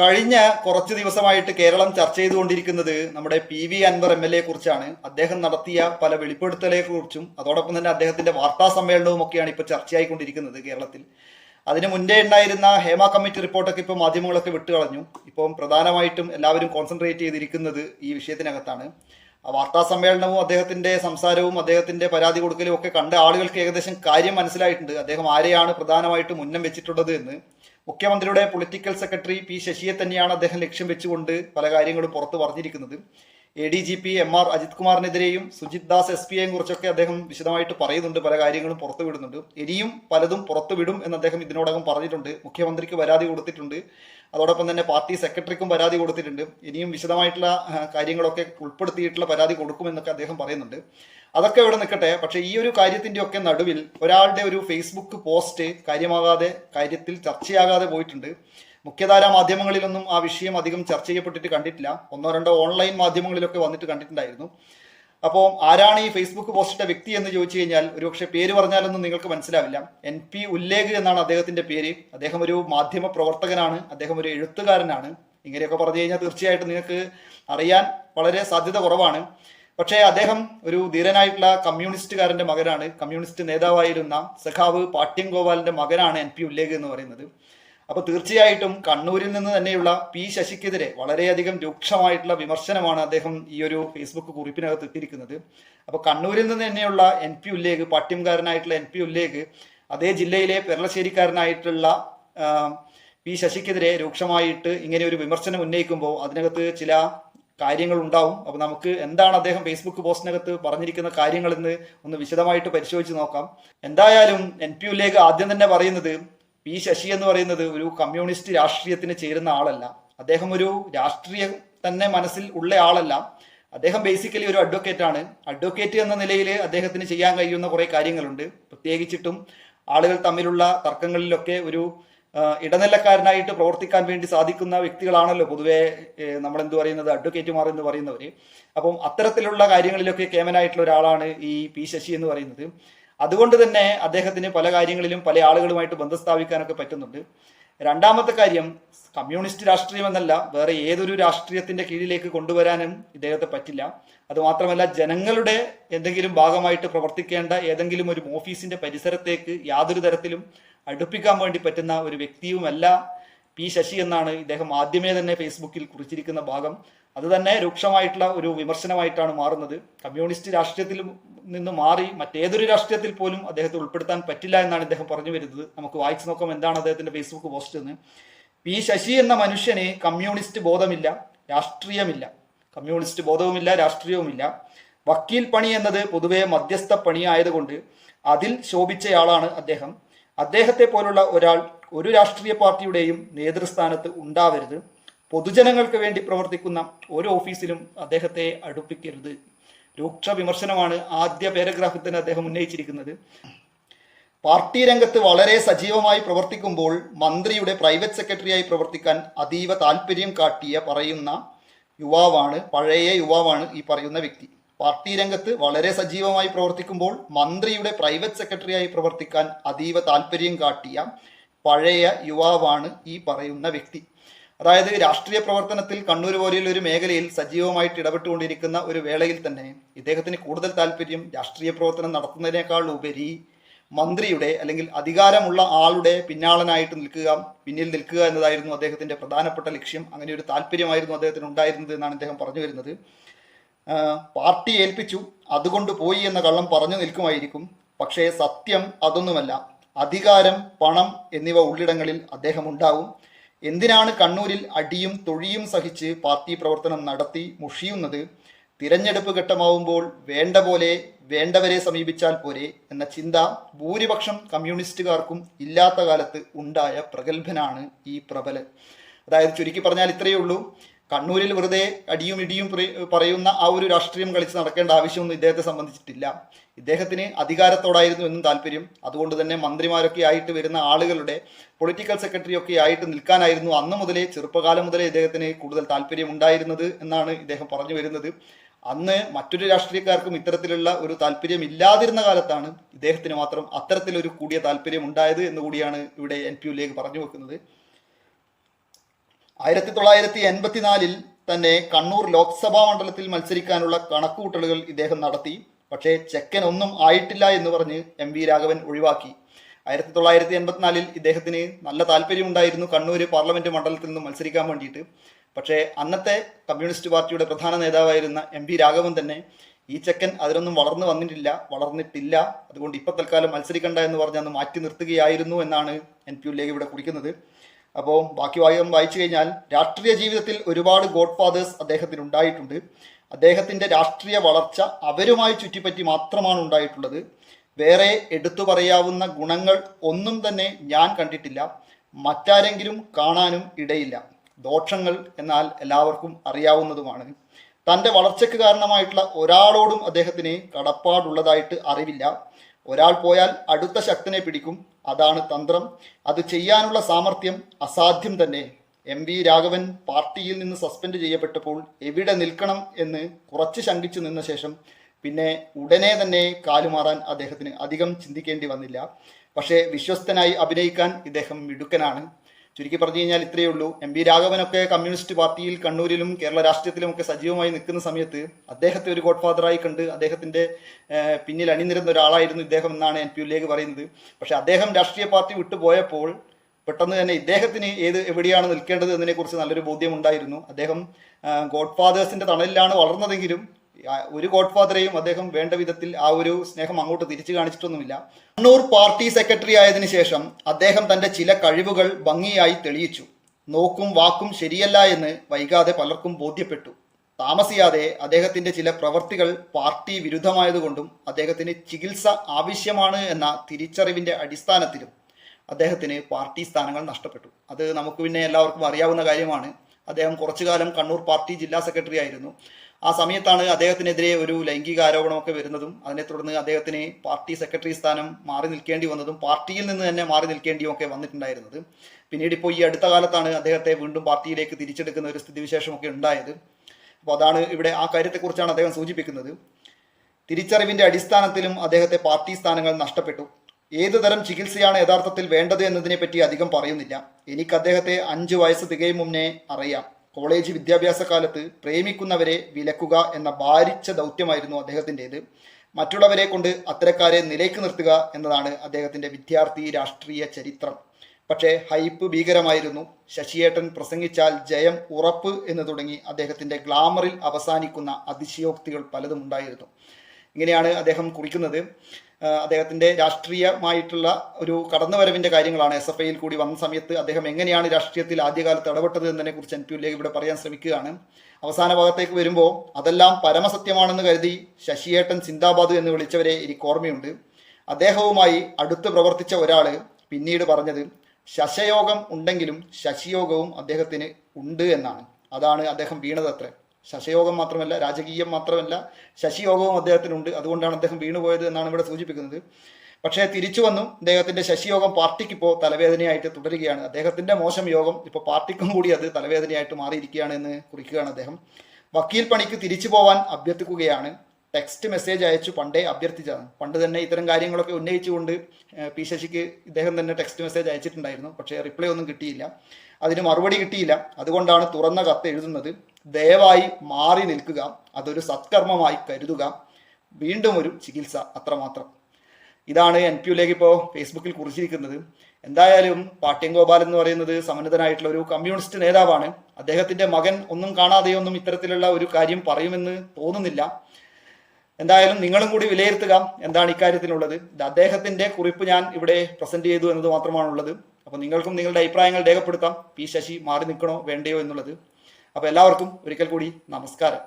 കഴിഞ്ഞ കുറച്ച് ദിവസമായിട്ട് കേരളം ചർച്ച ചെയ്തുകൊണ്ടിരിക്കുന്നത് നമ്മുടെ P V Anvar M L A കുറിച്ചാണ്. അദ്ദേഹം നടത്തിയ പല വെളിപ്പെടുത്തലെ കുറിച്ചും അതോടൊപ്പം തന്നെ അദ്ദേഹത്തിന്റെ വാർത്താ സമ്മേളനവും ഒക്കെയാണ് ഇപ്പോൾ ചർച്ചയായിക്കൊണ്ടിരിക്കുന്നത് കേരളത്തിൽ. അതിനു മുന്നേ ഉണ്ടായിരുന്ന ഹേമ കമ്മിറ്റി റിപ്പോർട്ടൊക്കെ ഇപ്പോൾ മാധ്യമങ്ങളൊക്കെ വിട്ടുകളഞ്ഞു. ഇപ്പം പ്രധാനമായിട്ടും എല്ലാവരും കോൺസെൻട്രേറ്റ് ചെയ്തിരിക്കുന്നത് ഈ വിഷയത്തിനകത്താണ്. ആ വാർത്താ സമ്മേളനവും അദ്ദേഹത്തിന്റെ സംസാരവും അദ്ദേഹത്തിന്റെ പരാതി കൊടുക്കലും ഒക്കെ കണ്ട ആളുകൾക്ക് ഏകദേശം കാര്യം മനസ്സിലായിട്ടുണ്ട്. അദ്ദേഹം ആരെയാണ് പ്രധാനമായിട്ടും മുന്നം വെച്ചിട്ടുള്ളത് എന്ന്. മുഖ്യമന്ത്രിയുടെ പൊളിറ്റിക്കൽ സെക്രട്ടറി പി ശശിയെ തന്നെയാണ് അദ്ദേഹം ലക്ഷ്യം വെച്ചുകൊണ്ട് പല കാര്യങ്ങളും പുറത്തു പറഞ്ഞിരിക്കുന്നത്. A D G P M R Ajith കുമാറിനെതിരെയും Sujith Das S പിയെയും കുറിച്ചൊക്കെ അദ്ദേഹം വിശദമായിട്ട് പറയുന്നുണ്ട് പല കാര്യങ്ങളും പുറത്തു വിടുന്നുണ്ട്. ഇനിയും പലതും പുറത്തു വിടും എന്ന് അദ്ദേഹം ഇതിനോടകം പറഞ്ഞിട്ടുണ്ട്. മുഖ്യമന്ത്രിക്ക് പരാതി കൊടുത്തിട്ടുണ്ട്. അതോടൊപ്പം തന്നെ പാർട്ടി സെക്രട്ടറിക്കും പരാതി കൊടുത്തിട്ടുണ്ട്. ഇനിയും വിശദമായിട്ടുള്ള കാര്യങ്ങളൊക്കെ ഉൾപ്പെടുത്തിയിട്ടുള്ള പരാതി കൊടുക്കുമെന്നൊക്കെ അദ്ദേഹം പറയുന്നുണ്ട്. അതൊക്കെ ഇവിടെ നിൽക്കട്ടെ. പക്ഷേ ഈ ഒരു കാര്യത്തിന്റെ ഒക്കെ നടുവിൽ ഒരാളുടെ ഒരു ഫേസ്ബുക്ക് പോസ്റ്റ് കാര്യമാകാതെ കാര്യത്തിൽ ചർച്ചയാകാതെ പോയിട്ടുണ്ട്. മുഖ്യധാരാ മാധ്യമങ്ങളിലൊന്നും ആ വിഷയം അധികം ചർച്ച ചെയ്യപ്പെട്ടിട്ട് കണ്ടിട്ടില്ല. ഒന്നോ രണ്ടോ ഓൺലൈൻ മാധ്യമങ്ങളിലൊക്കെ വന്നിട്ട് കണ്ടിട്ടുണ്ടായിരുന്നു. അപ്പോൾ ആരാണ് ഈ ഫേസ്ബുക്ക് പോസ്റ്റിട്ട വ്യക്തി എന്ന് ചോദിച്ചു കഴിഞ്ഞാൽ ഒരുപക്ഷെ പേര് പറഞ്ഞാലൊന്നും നിങ്ങൾക്ക് മനസ്സിലാവില്ല. എൻ പി ഉല്ലേഖ് എന്നാണ് അദ്ദേഹത്തിന്റെ പേര്. അദ്ദേഹം ഒരു മാധ്യമ പ്രവർത്തകനാണ്. അദ്ദേഹം ഒരു എഴുത്തുകാരനാണ്. ഇങ്ങനെയൊക്കെ പറഞ്ഞു കഴിഞ്ഞാൽ തീർച്ചയായിട്ടും നിങ്ങൾക്ക് അറിയാൻ വളരെ സാധ്യത കുറവാണ്. പക്ഷേ അദ്ദേഹം ഒരു ധീരനായിട്ടുള്ള കമ്മ്യൂണിസ്റ്റുകാരന്റെ മകനാണ്. കമ്മ്യൂണിസ്റ്റ് നേതാവായിരുന്ന സഖാവ് പാട്യം ഗോപാലിന്റെ മകനാണ് എൻ പി ഉല്ലേഖ് എന്ന് പറയുന്നത്. അപ്പൊ തീർച്ചയായിട്ടും കണ്ണൂരിൽ നിന്ന് തന്നെയുള്ള പി ശശിക്കെതിരെ വളരെയധികം രൂക്ഷമായിട്ടുള്ള വിമർശനമാണ് അദ്ദേഹം ഈ ഒരു ഫേസ്ബുക്ക് കുറിപ്പിനകത്ത് ഇട്ടിരിക്കുന്നത്. അപ്പൊ കണ്ണൂരിൽ നിന്ന് തന്നെയുള്ള എൻ പി ഉല്ലേഖ് പാട്യംകാരനായിട്ടുള്ള എൻ പി ഉല്ലേഖ് അതേ ജില്ലയിലെ പെരളശ്ശേരിക്കാരനായിട്ടുള്ള പി ശശിക്കെതിരെ രൂക്ഷമായിട്ട് ഇങ്ങനെ ഒരു വിമർശനം ഉന്നയിക്കുമ്പോൾ അതിനകത്ത് ചില കാര്യങ്ങൾ ഉണ്ടാവും അപ്പൊ നമുക്ക് എന്താണ് അദ്ദേഹം ഫേസ്ബുക്ക് പോസ്റ്റിനകത്ത് പറഞ്ഞിരിക്കുന്ന കാര്യങ്ങൾ എന്ന് ഒന്ന് വിശദമായിട്ട് പരിശോധിച്ച് നോക്കാം. എന്തായാലും എൻ പി ഉല്ലേഖ് ആദ്യം തന്നെ പറയുന്നത് പി ശശി എന്ന് പറയുന്നത് ഒരു കമ്മ്യൂണിസ്റ്റ് രാഷ്ട്രീയത്തിന് ചേരുന്ന ആളല്ല. അദ്ദേഹം ഒരു രാഷ്ട്രീയ തന്നെ മനസ്സിൽ ഉള്ള ആളല്ല. അദ്ദേഹം ബേസിക്കലി ഒരു അഡ്വക്കേറ്റ് ആണ്. അഡ്വക്കേറ്റ് എന്ന നിലയിൽ അദ്ദേഹത്തിന് ചെയ്യാൻ കഴിയുന്ന കുറെ കാര്യങ്ങളുണ്ട്. പ്രത്യേകിച്ചിട്ടും ആളുകൾ തമ്മിലുള്ള തർക്കങ്ങളിലൊക്കെ ഒരു ഇടനിലക്കാരനായിട്ട് പ്രവർത്തിക്കാൻ വേണ്ടി സാധിക്കുന്ന വ്യക്തികളാണല്ലോ പൊതുവെ നമ്മൾ എന്ത് പറയുന്നത് അഡ്വക്കേറ്റുമാർ എന്ന് പറയുന്നവർ അപ്പം അത്തരത്തിലുള്ള കാര്യങ്ങളിലൊക്കെ കേമനായിട്ടുള്ള ഒരാളാണ് ഈ പി ശശി എന്ന് പറയുന്നത്. അതുകൊണ്ട് തന്നെ അദ്ദേഹത്തിന് പല കാര്യങ്ങളിലും പല ആളുകളുമായിട്ട് ബന്ധം സ്ഥാപിക്കാനൊക്കെ പറ്റുന്നുണ്ട്. രണ്ടാമത്തെ കാര്യം കമ്മ്യൂണിസ്റ്റ് രാഷ്ട്രീയം എന്നല്ല വേറെ ഏതൊരു രാഷ്ട്രീയത്തിന്റെ കീഴിലേക്ക് കൊണ്ടുവരാനും ഇദ്ദേഹത്തെ പറ്റില്ല. അതുമാത്രമല്ല ജനങ്ങളുടെ എന്തെങ്കിലും ഭാഗമായിട്ട് പ്രവർത്തിക്കേണ്ട ഏതെങ്കിലും ഒരു ഓഫീസിന്റെ പരിസരത്തേക്ക് യാതൊരു തരത്തിലും അടുപ്പിക്കാൻ വേണ്ടി പറ്റുന്ന ഒരു വ്യക്തിയുമല്ല പി ശശി എന്നാണ് ഇദ്ദേഹം ആദ്യമേ തന്നെ ഫേസ്ബുക്കിൽ കുറിച്ചിരിക്കുന്ന ഭാഗം. അത് തന്നെ രൂക്ഷമായിട്ടുള്ള ഒരു വിമർശനമായിട്ടാണ് മാറുന്നത്. കമ്മ്യൂണിസ്റ്റ് രാഷ്ട്രീയത്തിൽ നിന്ന് മാറി മറ്റേതൊരു രാഷ്ട്രീയത്തിൽ പോലും അദ്ദേഹത്തെ ഉൾപ്പെടുത്താൻ പറ്റില്ല എന്നാണ് ഇദ്ദേഹം പറഞ്ഞു വരുന്നത്. നമുക്ക് വായിച്ചു നോക്കാം എന്താണ് അദ്ദേഹത്തിന്റെ ഫേസ്ബുക്ക് പോസ്റ്റ് എന്ന്. പി ശശി എന്ന മനുഷ്യന് കമ്മ്യൂണിസ്റ്റ് ബോധമില്ല രാഷ്ട്രീയമില്ല. കമ്മ്യൂണിസ്റ്റ് ബോധവുമില്ല രാഷ്ട്രീയവുമില്ല. വക്കീൽ പണി എന്നത് പൊതുവെ മധ്യസ്ഥ പണിയായതുകൊണ്ട് അതിൽ ശോഭിച്ചയാളാണ് അദ്ദേഹം. അദ്ദേഹത്തെ പോലുള്ള ഒരാൾ ഒരു രാഷ്ട്രീയ പാർട്ടിയുടെയും നേതൃസ്ഥാനത്ത് ഉണ്ടാവരുത്. പൊതുജനങ്ങൾക്ക് വേണ്ടി പ്രവർത്തിക്കുന്ന ഒരു ഓഫീസിലും അദ്ദേഹത്തെ അടുപ്പിക്കരുത്. രൂക്ഷ വിമർശനമാണ് ആദ്യ പാരഗ്രാഫിൽ തന്നെ അദ്ദേഹം ഉന്നയിച്ചിരിക്കുന്നത്. പാർട്ടി രംഗത്ത് വളരെ സജീവമായി പ്രവർത്തിക്കുമ്പോൾ മന്ത്രിയുടെ പ്രൈവറ്റ് സെക്രട്ടറിയായി പ്രവർത്തിക്കാൻ അതീവ താല്പര്യം കാട്ടിയ പറയുന്ന യുവാവാണ് പഴയ യുവാവാണ് ഈ പറയുന്ന വ്യക്തി. പാർട്ടി രംഗത്ത് വളരെ സജീവമായി പ്രവർത്തിക്കുമ്പോൾ മന്ത്രിയുടെ പ്രൈവറ്റ് സെക്രട്ടറിയായി പ്രവർത്തിക്കാൻ അതീവ താല്പര്യം കാട്ടിയ പഴയ യുവാവാണ് ഈ പറയുന്ന വ്യക്തി. അതായത് രാഷ്ട്രീയ പ്രവർത്തനത്തിൽ കണ്ണൂർ പോലെയുള്ള ഒരു മേഖലയിൽ സജീവമായിട്ട് ഇടപെട്ടുകൊണ്ടിരിക്കുന്ന ഒരു വേളയിൽ തന്നെ ഇദ്ദേഹത്തിന് കൂടുതൽ താല്പര്യം രാഷ്ട്രീയ പ്രവർത്തനം നടത്തുന്നതിനേക്കാൾ ഉപരി മന്ത്രിയുടെ അല്ലെങ്കിൽ അധികാരമുള്ള ആളുടെ പിന്നാളനായിട്ട് നിൽക്കുക പിന്നിൽ നിൽക്കുക എന്നതായിരുന്നു അദ്ദേഹത്തിന്റെ പ്രധാനപ്പെട്ട ലക്ഷ്യം. അങ്ങനെ ഒരു താല്പര്യമായിരുന്നു അദ്ദേഹത്തിന് ഉണ്ടായിരുന്നത് എന്നാണ് അദ്ദേഹം പറഞ്ഞു വരുന്നത്. പാർട്ടി ഏൽപ്പിച്ചു അതുകൊണ്ട് പോയി എന്ന കള്ളം പറഞ്ഞു നിൽക്കുമായിരിക്കും. പക്ഷേ സത്യം അതൊന്നുമല്ല. അധികാരം പണം എന്നിവ ഉള്ളിടങ്ങളിൽ അദ്ദേഹം ഉണ്ടാവും. എന്തിനാണ് കണ്ണൂരിൽ അടിയും തൊഴിയും സഹിച്ച് പാർട്ടി പ്രവർത്തനം നടത്തി മുഷിയുന്നത്? തിരഞ്ഞെടുപ്പ് ഘട്ടമാവുമ്പോൾ വേണ്ട പോലെ വേണ്ടവരെ സമീപിച്ചാൽ പോരെ എന്ന ചിന്ത ഭൂരിപക്ഷം കമ്മ്യൂണിസ്റ്റുകാർക്കും ഇല്ലാത്ത കാലത്ത് ഉണ്ടായ പ്രഗത്ഭനാണ് ഈ പ്രബലൻ. അതായത് ചുരുക്കി പറഞ്ഞാൽ ഇത്രയേ ഉള്ളൂ. കണ്ണൂരിൽ വെറുതെ അടിയും ഇടിയും പറയുന്ന ആ ഒരു രാഷ്ട്രീയം കളിച്ച് നടക്കേണ്ട ആവശ്യമൊന്നും ഇദ്ദേഹത്തെ സംബന്ധിച്ചിട്ടില്ല. ഇദ്ദേഹത്തിന് അധികാരത്തോടായിരുന്നു എന്നും താല്പര്യം. അതുകൊണ്ട് തന്നെ മന്ത്രിമാരൊക്കെ ആയിട്ട് വരുന്ന ആളുകളുടെ പൊളിറ്റിക്കൽ സെക്രട്ടറി ഒക്കെ ആയിട്ട് നിൽക്കാനായിരുന്നു അന്ന് മുതലേ ചെറുപ്പകാലം മുതലേ ഇദ്ദേഹത്തിന് കൂടുതൽ താല്പര്യം ഉണ്ടായിരുന്നത് എന്നാണ് ഇദ്ദേഹം പറഞ്ഞു വരുന്നത്. അന്ന് മറ്റൊരു രാഷ്ട്രീയക്കാർക്കും ഇത്തരത്തിലുള്ള ഒരു താല്പര്യം ഇല്ലാതിരുന്ന കാലത്താണ് ഇദ്ദേഹത്തിന് മാത്രം അത്തരത്തിലൊരു കൂടിയ താല്പര്യം ഉണ്ടായത് എന്നുകൂടിയാണ് ഇവിടെ എൻ പി യുലേക്ക് പറഞ്ഞു വെക്കുന്നത്. ആയിരത്തി തൊള്ളായിരത്തി എൺപത്തിനാലിൽ തന്നെ കണ്ണൂർ ലോക്സഭാ മണ്ഡലത്തിൽ മത്സരിക്കാനുള്ള കണക്കുകൂട്ടലുകൾ ഇദ്ദേഹം നടത്തി. പക്ഷേ ചെക്കൻ ഒന്നും ആയിട്ടില്ല എന്ന് പറഞ്ഞ് എം വി രാഘവൻ ഒഴിവാക്കി. ആയിരത്തി തൊള്ളായിരത്തി എൺപത്തിനാലിൽ ഇദ്ദേഹത്തിന് നല്ല താല്പര്യമുണ്ടായിരുന്നു കണ്ണൂർ പാർലമെന്റ് മണ്ഡലത്തിൽ നിന്ന് മത്സരിക്കാൻ വേണ്ടിയിട്ട്. പക്ഷേ അന്നത്തെ കമ്മ്യൂണിസ്റ്റ് പാർട്ടിയുടെ പ്രധാന നേതാവായിരുന്ന എം വി രാഘവൻ തന്നെ ഈ ചെക്കൻ അതിനൊന്നും വളർന്നു വന്നിട്ടില്ല വളർന്നിട്ടില്ല. അതുകൊണ്ട് ഇപ്പൊ തൽക്കാലം മത്സരിക്കണ്ട എന്ന് പറഞ്ഞ് അന്ന് മാറ്റി നിർത്തുകയായിരുന്നു എന്നാണ് എൻ പി ഉല്ലേഖ ഇവിടെ കുറിക്കുന്നത്. അപ്പോൾ ബാക്കി വായം വായിച്ചു കഴിഞ്ഞാൽ രാഷ്ട്രീയ ജീവിതത്തിൽ ഒരുപാട് ഗോഡ് ഫാദേഴ്സ് അദ്ദേഹത്തിന് ഉണ്ടായിട്ടുണ്ട്. അദ്ദേഹത്തിന്റെ രാഷ്ട്രീയ വളർച്ച അവരുമായി ചുറ്റിപ്പറ്റി മാത്രമാണ് ഉണ്ടായിട്ടുള്ളത്. വേറെ എടുത്തു പറയാവുന്ന ഗുണങ്ങൾ ഒന്നും തന്നെ ഞാൻ കണ്ടിട്ടില്ല. മറ്റാരെങ്കിലും കാണാനും ഇടയില്ല. ദോഷങ്ങൾ എന്നാൽ എല്ലാവർക്കും അറിയാവുന്നതുമാണ്. തന്റെ വളർച്ചയ്ക്ക് കാരണമായിട്ടുള്ള ഒരാളോടും അദ്ദേഹത്തിന് കടപ്പാടുള്ളതായിട്ട് അറിവില്ല. ഒരാൾ പോയാൽ അടുത്ത ശക്തനെ പിടിക്കും. അതാണ് തന്ത്രം. അത് ചെയ്യാനുള്ള സാമർഥ്യം അസാധ്യം തന്നെ. എം വി രാഘവൻ പാർട്ടിയിൽ നിന്ന് സസ്പെൻഡ് ചെയ്യപ്പെട്ടപ്പോൾ എവിടെ നിൽക്കണം എന്ന് കുറച്ച് ശങ്കിച്ചു നിന്ന ശേഷം പിന്നെ ഉടനെ തന്നെ കാലുമാറാൻ അദ്ദേഹത്തിന് അധികം ചിന്തിക്കേണ്ടി വന്നില്ല. പക്ഷേ വിശ്വസ്തനായി അഭിനയിക്കാൻ ഇദ്ദേഹം മിടുക്കനാണ്. ചുരുക്കി പറഞ്ഞു കഴിഞ്ഞാൽ ഇത്രയേ ഉള്ളൂ. എം ബി രാഘവനൊക്കെ കമ്മ്യൂണിസ്റ്റ് പാർട്ടിയിൽ കണ്ണൂരിലും കേരള രാഷ്ട്രീയത്തിലും ഒക്കെ സജീവമായി നിൽക്കുന്ന സമയത്ത് അദ്ദേഹത്തെ ഒരു ഗോഡ് ഫാദറായി കണ്ട് അദ്ദേഹത്തിന്റെ പിന്നിൽ അണിനിരുന്ന ഒരാളായിരുന്നു ഇദ്ദേഹം എന്നാണ് എൻ പി യുലേക്ക് പറയുന്നത്. പക്ഷേ അദ്ദേഹം രാഷ്ട്രീയ പാർട്ടി വിട്ടുപോയപ്പോൾ പെട്ടെന്ന് തന്നെ ഇദ്ദേഹത്തിന് ഏത് എവിടെയാണ് നിൽക്കേണ്ടത് എന്നതിനെക്കുറിച്ച് നല്ലൊരു ബോധ്യമുണ്ടായിരുന്നു അദ്ദേഹം ഗോഡ് ഫാദേഴ്സിന്റെ തണലിലാണ് വളർന്നതെങ്കിലും ഒരു ഗോഡ് ഫാദറെയും അദ്ദേഹം വേണ്ട വിധത്തിൽ ആ ഒരു സ്നേഹം അങ്ങോട്ട് തിരിച്ചു കാണിച്ചിട്ടൊന്നുമില്ല. കണ്ണൂർ പാർട്ടി സെക്രട്ടറി ആയതിനു ശേഷം അദ്ദേഹം തന്റെ ചില കഴിവുകൾ ഭംഗിയായി തെളിയിച്ചു. നോക്കും വാക്കും ശരിയല്ല എന്ന് വൈകാതെ പലർക്കും ബോധ്യപ്പെട്ടു. താമസിയാതെ അദ്ദേഹത്തിന്റെ ചില പ്രവർത്തികൾ പാർട്ടി വിരുദ്ധമായതുകൊണ്ടും അദ്ദേഹത്തിന് ചികിത്സ ആവശ്യമാണ് എന്ന തിരിച്ചറിവിന്റെ അടിസ്ഥാനത്തിലും അദ്ദേഹത്തിന് പാർട്ടി സ്ഥാനങ്ങൾ നഷ്ടപ്പെട്ടു. അത് നമുക്ക് പിന്നെ എല്ലാവർക്കും അറിയാവുന്ന കാര്യമാണ്. അദ്ദേഹം കുറച്ചു കാലം കണ്ണൂർ പാർട്ടി ജില്ലാ സെക്രട്ടറി ആയിരുന്നു. ആ സമയത്താണ് അദ്ദേഹത്തിനെതിരെ ഒരു ലൈംഗിക ആരോപണമൊക്കെ വരുന്നതും അതിനെ തുടർന്ന് അദ്ദേഹത്തിന് പാർട്ടി സെക്രട്ടറി സ്ഥാനം മാറി നിൽക്കേണ്ടി വന്നതും പാർട്ടിയിൽ നിന്ന് തന്നെ മാറി നിൽക്കേണ്ടിയും ഒക്കെ വന്നിട്ടുണ്ടായിരുന്നത്. പിന്നീട് ഇപ്പോൾ ഈ അടുത്ത കാലത്താണ് അദ്ദേഹത്തെ വീണ്ടും പാർട്ടിയിലേക്ക് തിരിച്ചെടുക്കുന്ന ഒരു സ്ഥിതിവിശേഷമൊക്കെ ഉണ്ടായത്. അപ്പോൾ അതാണ് ഇവിടെ ആ കാര്യത്തെക്കുറിച്ചാണ് അദ്ദേഹം സൂചിപ്പിക്കുന്നത്. തിരിച്ചറിവിന്റെ അടിസ്ഥാനത്തിലും അദ്ദേഹത്തെ പാർട്ടി സ്ഥാനങ്ങൾ നഷ്ടപ്പെട്ടു. ഏതു തരം ചികിത്സയാണ് യഥാർത്ഥത്തിൽ വേണ്ടത് എന്നതിനെ പറ്റി അധികം പറയുന്നില്ല. എനിക്ക് അദ്ദേഹത്തെ അഞ്ചു വയസ്സ് തികയും മുന്നേ അറിയാം. കോളേജ് വിദ്യാഭ്യാസ കാലത്ത് പ്രേമിക്കുന്നവരെ വിലക്കുക എന്ന ഭാരിച്ച ദൗത്യമായിരുന്നു അദ്ദേഹത്തിന്റെത്. മറ്റുള്ളവരെ കൊണ്ട് അത്തരക്കാരെ നിലയ്ക്ക് നിർത്തുക എന്നതാണ് അദ്ദേഹത്തിന്റെ വിദ്യാർത്ഥി രാഷ്ട്രീയ ചരിത്രം. പക്ഷേ ഹൈപ്പ് ഭീകരമായിരുന്നു. ശശിയേട്ടൻ പ്രസംഗിച്ചാൽ ജയം ഉറപ്പ് എന്ന് തുടങ്ങി അദ്ദേഹത്തിന്റെ ഗ്ലാമറിൽ അവസാനിക്കുന്ന അതിശയോക്തികൾ പലതും ഉണ്ടായിരുന്നു. ഇങ്ങനെയാണ് അദ്ദേഹം കുറിക്കുന്നത്. ആ, അദ്ദേഹത്തിന്റെ രാഷ്ട്രീയമായിട്ടുള്ള ഒരു കടന്നുവരവിന്റെ കാര്യങ്ങളാണ് എസ് എഫ് ഐയിൽ കൂടി വന്ന സമയത്ത് അദ്ദേഹം എങ്ങനെയാണ് രാഷ്ട്രീയത്തിൽ ആദ്യകാലത്ത് ഇടപെട്ടത് എന്നതിനെ കുറിച്ച് എൻ പി ഉല്ലേഖ് ഇവിടെ പറയാൻ ശ്രമിക്കുകയാണ്. അവസാന ഭാഗത്തേക്ക് വരുമ്പോൾ അതെല്ലാം പരമസത്യമാണെന്ന് കരുതി ശശിയേട്ടൻ സിന്ദാബാദ് എന്ന് വിളിച്ചവരെ എനിക്ക് ഓർമ്മയുണ്ട്. അദ്ദേഹവുമായി അടുത്ത് പ്രവർത്തിച്ച ഒരാൾ പിന്നീട് പറഞ്ഞത് ശശയോഗം ഉണ്ടെങ്കിലും ശശിയോഗവും അദ്ദേഹത്തിന് ഉണ്ട് എന്നാണ്. അതാണ് അദ്ദേഹം വീണത് അത്ര ശശയോഗം മാത്രമല്ല രാജകീയം മാത്രമല്ല ശശിയോഗവും അദ്ദേഹത്തിനുണ്ട്. അതുകൊണ്ടാണ് അദ്ദേഹം വീണുപോയത് എന്നാണ് ഇവിടെ സൂചിപ്പിക്കുന്നത്. പക്ഷേ തിരിച്ചു വന്നു അദ്ദേഹത്തിന്റെ ശശിയോഗം പാർട്ടിക്ക് ഇപ്പോൾ തലവേദനയായിട്ട് തുടരുകയാണ്. അദ്ദേഹത്തിന്റെ മോശം യോഗം ഇപ്പോൾ പാർട്ടിക്കും കൂടി അത് തലവേദനയായിട്ട് മാറിയിരിക്കുകയാണ് എന്ന് കുറിക്കുകയാണ് അദ്ദേഹം. വക്കീൽ പണിക്ക് തിരിച്ചു പോവാൻ അഭ്യർത്ഥിക്കുകയാണ്. ടെക്സ്റ്റ് മെസ്സേജ് അയച്ചു പണ്ടേ അഭ്യർത്ഥിച്ചതാണ്. പണ്ട് തന്നെ ഇത്തരം കാര്യങ്ങളൊക്കെ ഉന്നയിച്ചുകൊണ്ട് പി ശശിക്ക് ഇദ്ദേഹം തന്നെ ടെക്സ്റ്റ് മെസ്സേജ് അയച്ചിട്ടുണ്ടായിരുന്നു. പക്ഷേ റിപ്ലൈ ഒന്നും കിട്ടിയില്ല. അതിന് മറുപടി കിട്ടിയില്ല. അതുകൊണ്ടാണ് തുറന്ന കത്ത് എഴുതുന്നത്. ദയവായി മാറി നിൽക്കുക. അതൊരു സത്കർമ്മമായി കരുതുക. വീണ്ടും ഒരു ചികിത്സ അത്രമാത്രം. ഇതാണ് എൻ പി യുലേക്ക് ഇപ്പോൾ ഫേസ്ബുക്കിൽ കുറിച്ചിരിക്കുന്നത്. എന്തായാലും പാട്യം ഗോപാൽ എന്ന് പറയുന്നത് സമന്നതനായിട്ടുള്ള ഒരു കമ്മ്യൂണിസ്റ്റ് നേതാവാണ്. അദ്ദേഹത്തിന്റെ മകൻ ഒന്നും കാണാതെയൊന്നും ഇത്തരത്തിലുള്ള ഒരു കാര്യം പറയുമെന്ന് തോന്നുന്നില്ല. എന്തായാലും നിങ്ങളും കൂടി വിലയിരുത്തുക. എന്താണ് ഇക്കാര്യത്തിനുള്ളത് അദ്ദേഹത്തിന്റെ കുറിപ്പ് ഞാൻ ഇവിടെ പ്രസന്റ് ചെയ്തു എന്നത് മാത്രമാണുള്ളത്. അപ്പൊ നിങ്ങൾക്കും നിങ്ങളുടെ അഭിപ്രായങ്ങൾ രേഖപ്പെടുത്താം. പി ശശി മാറി നിൽക്കണോ വേണ്ടയോ എന്നുള്ളത്. അപ്പോൾ എല്ലാവർക്കും ഒരിക്കൽ കൂടി നമസ്കാരം.